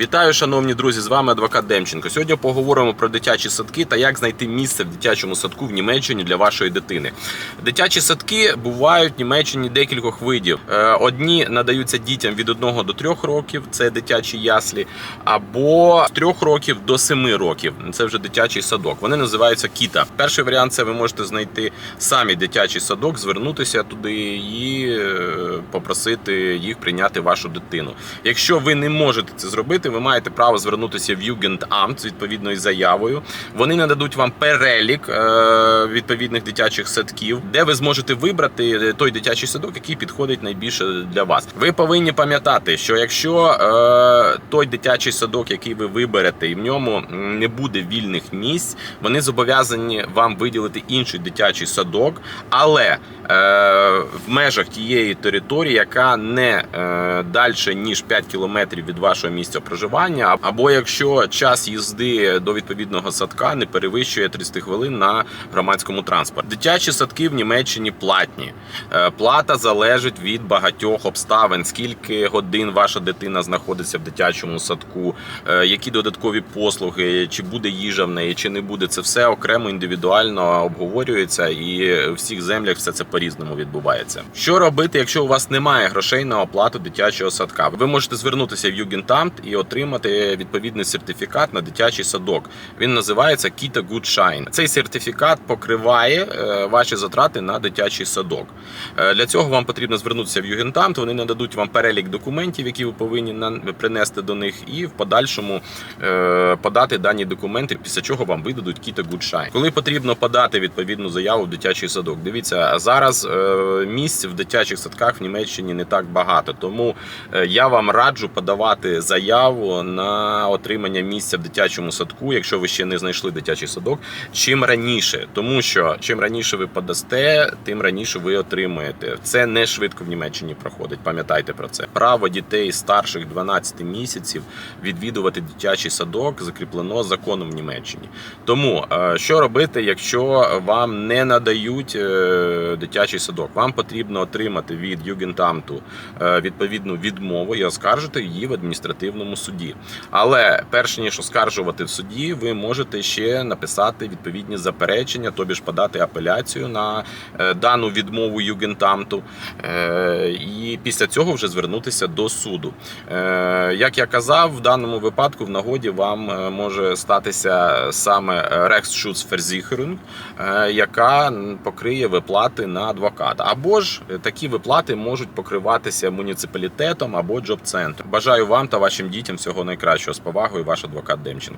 Вітаю, шановні друзі! З вами адвокат Демченко. Сьогодні поговоримо про дитячі садки та як знайти місце в дитячому садку в Німеччині для вашої дитини. Дитячі садки бувають в Німеччині декількох видів. Е, Одні надаються дітям від 1 до 3 років, це дитячі яслі, або з 3 років до 7 років. Це вже дитячий садок. Вони називаються кіта. Перший варіант це ви можете знайти самі дитячий садок, звернутися туди і е, попросити їх прийняти вашу дитину. Якщо ви не можете це зробити, ви маєте право звернутися в Югендамт з відповідною заявою. Вони нададуть вам перелік е, відповідних дитячих садків, де ви зможете вибрати той дитячий садок, який підходить найбільше для вас. Ви повинні пам'ятати, що якщо е, той дитячий садок, який ви виберете, і в ньому не буде вільних місць, вони зобов'язані вам виділити інший дитячий садок, але е, в межах тієї території, яка не е, далі ніж 5 кілометрів від вашого місця проживання, або якщо час їзди до відповідного садка не перевищує 30 хвилин на громадському транспорті. Дитячі садки в Німеччині платні. Е, Плата залежить від багатьох обставин, скільки годин ваша дитина знаходиться в дитячому садку, е, які додаткові послуги, чи буде їжа в неї, чи не буде. Це все окремо індивідуально обговорюється, і в всіх землях все це по-різному відбувається. Що робити, якщо у вас немає грошей на оплату дитячого садка? Ви можете звернутися в Югентамт і отримати відповідний сертифікат на дитячий садок. Він називається Kita Gutschein. Цей сертифікат покриває е, ваші затрати на дитячий садок. Е, Для цього вам потрібно звернутися в Югентамт. Вони нададуть вам перелік документів, які ви повинні принести до них, і в подальшому е, подати дані документи, після чого вам видадуть Kita Gutschein. Коли потрібно подати відповідну заяву в дитячий садок. Дивіться, зараз місць в дитячих садках в Німеччині не так багато, тому я вам раджу подавати заяву на отримання місця в дитячому садку, якщо ви ще не знайшли дитячий садок, чим раніше, тому що чим раніше ви подасте, тим раніше ви отримаєте. Це не швидко в Німеччині проходить. Пам'ятайте про це. Право дітей старших 12 місяців відвідувати дитячий садок закріплено законом в Німеччині. Тому е, що робити, якщо вам не надають е, дитячий садок? Вам потрібно отримати від Югентамту е, відповідну відмову і оскаржити її в адміністративному суді. Але перш ніж оскаржувати в суді, ви можете ще написати відповідні заперечення, тобі ж подати апеляцію на е, дану відмову Югентамту, е, і після цього вже звернутися до суду. Е, Як я казав, в даному випадку в нагоді вам може статися саме е, яка покриє виплати на адвоката. Або ж такі виплати можуть покриватися муніципалітетом або джоб-центром. Бажаю вам та вашим дітям всього найкращого з повагою, ваш адвокат Демченко.